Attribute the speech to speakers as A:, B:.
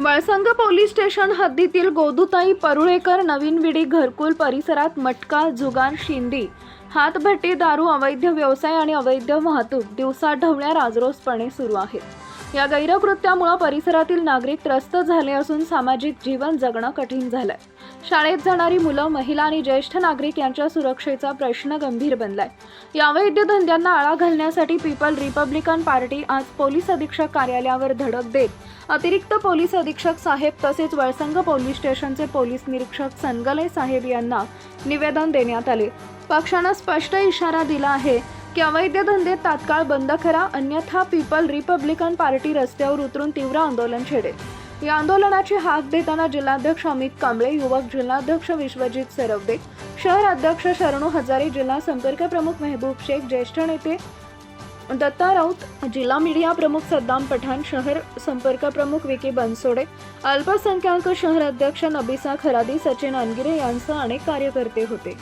A: Valsang police station हद्दीतील गोदुताई परुळेकर नवीन विडी घरकुल परिसरात मटका जुगार शिंदी हातभट्टी दारू अवैध व्यवसाय आणि अवैध वाहतूक दिवसा ढवळ्या राजरोसपणे सुरू आहेत. या गैरकृत्यामुळे परिसरातील नागरिक त्रस्त झाले असून सामाजिक जीवन जगणं कठीण झालंय. शाळेत जाणारी मुलं महिला आणि ज्येष्ठ नागरिक यांच्या सुरक्षेचा प्रश्न गंभीर बनलाय. या वैद्यधंद्यांना धंद्यांना आळा घालण्यासाठी पीपल रिपब्लिकन पार्टी आज पोलीस अधीक्षक कार्यालयावर धडक देत अतिरिक्त पोलीस अधीक्षक साहेब तसेच वळसंग पोलीस स्टेशनचे पोलीस निरीक्षक सनगले साहेब यांना निवेदन देण्यात आले. पक्षानं स्पष्ट इशारा दिला आहे की अवैध धंदे तात्काळ बंद करा अन्यथा पीपल रिपब्लिकन पार्टी रस्त्यावर उतरून तीव्र आंदोलन छेडेल. या आंदोलनाची हाक देताना जिल्हाध्यक्ष अमित कांबळे युवक जिल्हाध्यक्ष विश्वजित सरवदे शहर अध्यक्ष शरणू हजारे जिल्हा संपर्क प्रमुख मेहबूब शेख ज्येष्ठ नेते दत्ता राऊत जिल्हा मीडिया प्रमुख सद्दाम पठाण शहर संपर्क प्रमुख विकी बनसोडे अल्पसंख्याक शहर अध्यक्ष नबिसा खरादी सचिन अनगिरे यांसह अनेक कार्यकर्ते होते.